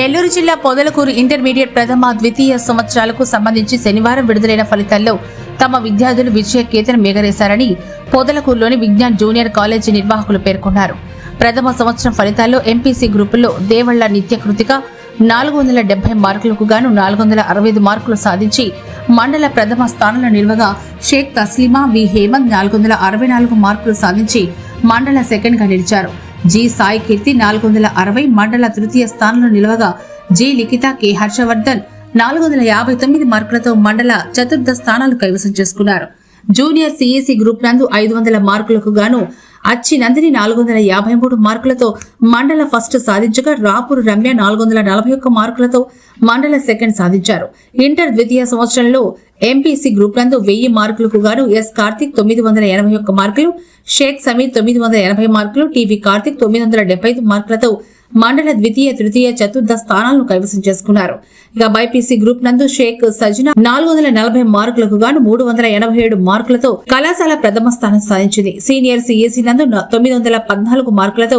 నెల్లూరు జిల్లా పొదలకూరు ఇంటర్మీడియట్ ప్రథమ ద్వితీయ సంవత్సరాలకు సంబంధించి శనివారం విడుదలైన ఫలితాల్లో తమ విద్యార్థులు విజయ కేతనం ఎగరేశారని పొదలకూరులోని విజ్ఞాన్ జూనియర్ కాలేజీ నిర్వాహకులు పేర్కొన్నారు. ప్రథమ సంవత్సరం ఫలితాల్లో ఎంపీసీ గ్రూపుల్లో దేవళ్ళ నిత్యకృతిక నాలుగు వందల డెబ్బై మార్కులకు గాను నాలుగు వందల అరవై ఐదు మార్కులు సాధించి మండల ప్రథమ స్థానంలో నిల్వగా షేక్ తస్లీమా వి హేమంత్ నాలుగు వందల అరవై నాలుగు మార్కులు సాధించి మండల సెకండ్గా నిలిచారు. జి సాయి కీర్తి నాలుగు వందల అరవై మండల తృతీయ స్థానంలో నిలవగా జి లిఖిత కె హర్షవర్ధన్ నాలుగు వందల యాభై తొమ్మిది మార్కులతో మండల చతుర్థ స్థానాలు కైవసం చేసుకున్నారు. జూనియర్ సిఈసి గ్రూప్ నందు ఐదు వందల మార్కులకు గాను అచ్చి నందిని నాలుగు వందల యాభై మూడు మార్కులతో మండల ఫస్ట్ సాధించగా రాపూర్ రమ్య నాలుగు వందల నలభై ఒక్క మార్కులతో మండల సెకండ్ సాధించారు. ఇంటర్ ద్వితీయ సంవత్సరంలో ఎంపీసీ గ్రూప్ నందు వెయ్యి మార్కులకు గాను ఎస్ కార్తిక్ తొమ్మిది వందల ఎనభై ఒక్క మార్కులు షేక్ సమీర్ తొమ్మిది వందల ఎనభై మార్కులు టీవీ కార్తిక్ తొమ్మిది వందల డెబ్బై ఐదు మార్కులతో మండల ద్వితీయ తృతీయ చతుర్థ స్థానాలను కైవసం చేసుకున్నారు. ఇక బైపీసీ గ్రూప్ నందు షేక్ సజ్నా నాలుగు వందల నలభై మార్కులకు గాను మూడు వందల ఎనభై ఏడు మార్కులతో కళాశాల ప్రథమ స్థానం సాధించింది. సీనియర్ సిఎస్సి నందు తొమ్మిది వందల పద్నాలుగు మార్కులతో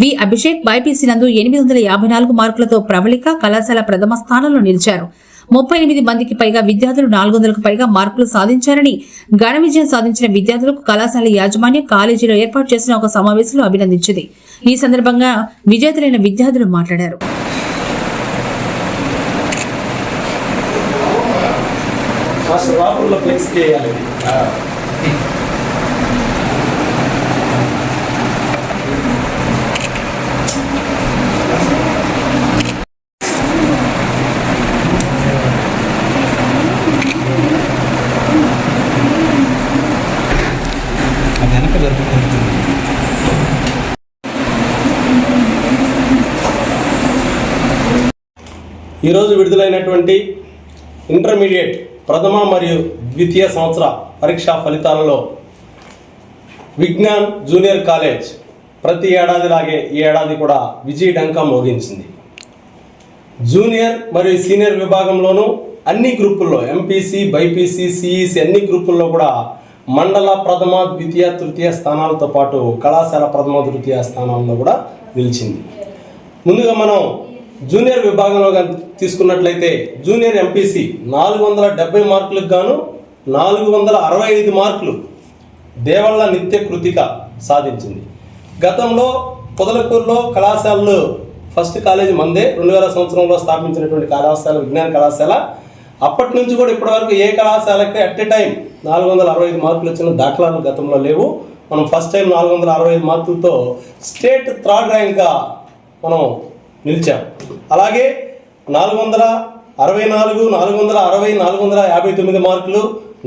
వి అభిషేక్ బైపీసీ నందు ఎనిమిది వందల యాభై నాలుగు మార్కులతో ప్రవళిక కళాశాల ప్రథమ స్థానంలో నిలిచారు. ముప్పై ఎనిమిది మందికి పైగా విద్యార్థులు నాలుగు వందలకు పైగా మార్కులు సాధించారని ఘన విజయం సాధించిన విద్యార్థులకు కళాశాల యాజమాన్యం కాలేజీలో ఏర్పాటు చేసిన ఒక సమావేశంలో అభినందించింది. ఈ సందర్భంగా విజేతలైన విద్యార్థులు మాట్లాడారు. ఫ్లెక్స్ చేయాలి. ఈరోజు విడుదలైనటువంటి ఇంటర్మీడియట్ ప్రథమ మరియు ద్వితీయ సంవత్సర పరీక్షా ఫలితాలలో విజ్ఞాన్ జూనియర్ కాలేజ్ ప్రతి ఏడాదిలాగే ఈ ఏడాది కూడా విజయడంకా మోగించింది. జూనియర్ మరియు సీనియర్ విభాగంలోనూ అన్ని గ్రూపుల్లో ఎంపీసీ బైపీసీ సిఈసి అన్ని గ్రూపుల్లో కూడా మండల ప్రథమ ద్వితీయ తృతీయ స్థానాలతో పాటు కళాశాల ప్రథమ తృతీయ స్థానాల్లో కూడా నిలిచింది. ముందుగా మనం జూనియర్ విభాగంలో తీసుకున్నట్లయితే జూనియర్ ఎంపీసీ నాలుగు వందల డెబ్బై మార్కులకు గాను నాలుగు వందల అరవై ఐదు మార్కులు దేవళ్ళ నిత్య కృతిక సాధించింది. గతంలో పొదలకూరులో కళాశాలలు ఫస్ట్ కాలేజీ మందే రెండు వేల సంవత్సరంలో స్థాపించినటువంటి కళాశాల విజ్ఞాన కళాశాల. అప్పటి నుంచి కూడా ఇప్పటివరకు ఏ కళాశాలకి అట్ ఎ టైం నాలుగు వందల అరవై ఐదు మార్కులు వచ్చిన దాఖలాలు గతంలో లేవు. మనం ఫస్ట్ టైం నాలుగు వందల అరవై ఐదు మార్కులతో స్టేట్ థర్డ్ ర్యాంక్గా మనం నిలిచాం. అలాగే నాలుగు వందల అరవై నాలుగు నాలుగు వందల అరవై నాలుగు వందల యాభై తొమ్మిది మార్కులు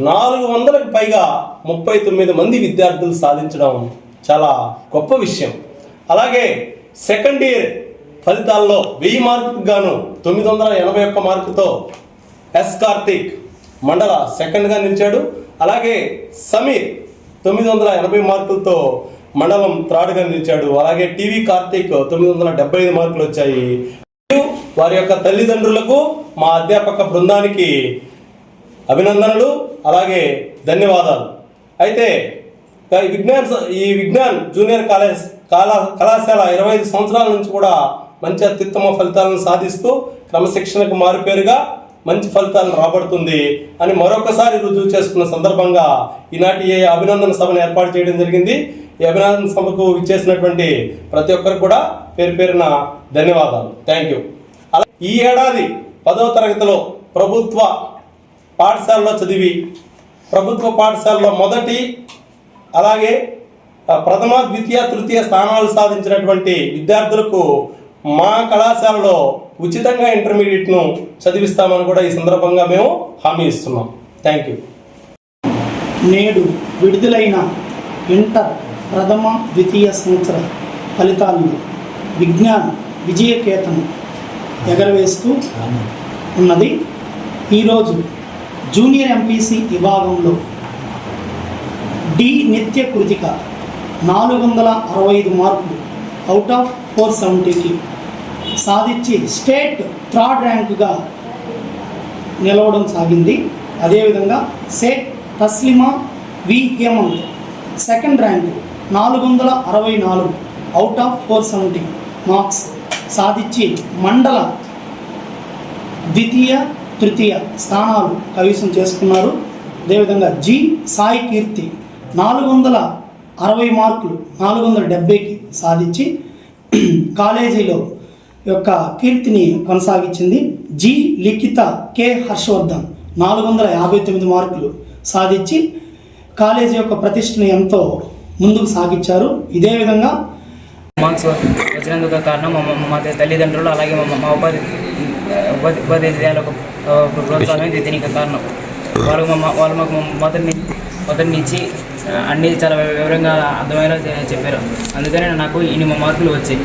నాలుగు వందలకు పైగా ముప్పై తొమ్మిది మంది విద్యార్థులు సాధించడం చాలా గొప్ప విషయం. అలాగే సెకండ్ ఇయర్ ఫలితాల్లో వెయ్యి మార్కులకు గాను తొమ్మిది వందల ఎనభై ఒక్క మార్కుతో ఎస్ కార్తిక్ మండల సెకండ్గా నిలిచాడు. అలాగే సమీర్ తొమ్మిది వందల ఎనభై మార్కులతో మండలం త్రాడుగా నిలిచాడు. అలాగే టీవీ కార్తీక్ తొమ్మిది వందల డెబ్బై ఐదు మార్కులు వచ్చాయి. మరియు వారి యొక్క తల్లిదండ్రులకు మా అధ్యాపక బృందానికి అభినందనలు అలాగే ధన్యవాదాలు. అయితే ఈ విజ్ఞాన్ ఈ విజ్ఞాన్ జూనియర్ కాలేజ్ కళా కళాశాల ఇరవై ఐదు సంవత్సరాల నుంచి కూడా మంచి అత్యుత్తమ ఫలితాలను సాధిస్తూ క్రమశిక్షణకు మారుపేరుగా మంచి ఫలితాలను రాబడుతుంది అని మరొకసారి రుజువు చేసుకున్న సందర్భంగా ఈనాటి ఏ అభినందన సభను ఏర్పాటు చేయడం జరిగింది. ఈ అభినందన సభకు ఇచ్చేసినటువంటి ప్రతి ఒక్కరు కూడా పేరు పేరున ధన్యవాదాలు. థ్యాంక్ యూ అలా ఈ ఏడాది పదవ తరగతిలో ప్రభుత్వ పాఠశాలలో చదివి ప్రభుత్వ పాఠశాలలో మొదటి అలాగే ప్రథమ ద్వితీయ తృతీయ స్థానాలు సాధించినటువంటి విద్యార్థులకు మా కళాశాలలో ఉచితంగా ఇంటర్మీడియట్ను చదివిస్తామని కూడా ఈ సందర్భంగా మేము హామీ ఇస్తున్నాం. థ్యాంక్ యూ నేడు విడుదలైన ఇంటర్ ప్రథమ ద్వితీయ సంవత్సర ఫలితాలను విజ్ఞాన్ విజయకేతను ఎగరవేస్తూ ఉన్నది. ఈరోజు జూనియర్ ఎంపీసీ విభాగంలో డి నిత్య కృతిక నాలుగు వందల అరవై ఐదు మార్కులు అవుట్ ఆఫ్ ఫోర్ సెవెంటీకి సాధించి స్టేట్ థర్డ్ ర్యాంకుగా నిలవడం సాగింది. అదేవిధంగా సే Taslima V Hemanth second rank నాలుగు వందల అరవై నాలుగు out of four seventy marks సాధించి మండల ద్వితీయ తృతీయ స్థానాలు కవిసం చేసుకున్నారు. అదేవిధంగా జి సాయి కీర్తి నాలుగు వందల అరవై మార్కులు నాలుగు వందల డెబ్బైకి సాధించి కాలేజీలో యొక్క కీర్తిని కొనసాగించింది జి. లిఖిత కె. హర్షవర్ధన్. నాలుగు వందల యాభై తొమ్మిది మార్కులు సాధించి కాలేజీ యొక్క ప్రతిష్టను ఎంతో ముందుకు సాగించారు. ఇదే విధంగా మార్క్స్ వచ్చినందుకు కారణం మా మా- తల్లిదండ్రులు అలాగే మా మా ఉపాధి ఉపాధి ఉపాధ్యాయులకు ఆ, ప్రోత్సాహమే దీనికి కారణం. వాళ్ళు మా వాళ్ళు మాకు మొదటి నుంచి మొదటి నుంచి అన్నీ చాలా వివరంగా అర్థమయ్యేలా చెప్పారు. అందుకనే నాకు ఇన్ని మార్కులు వచ్చాయి.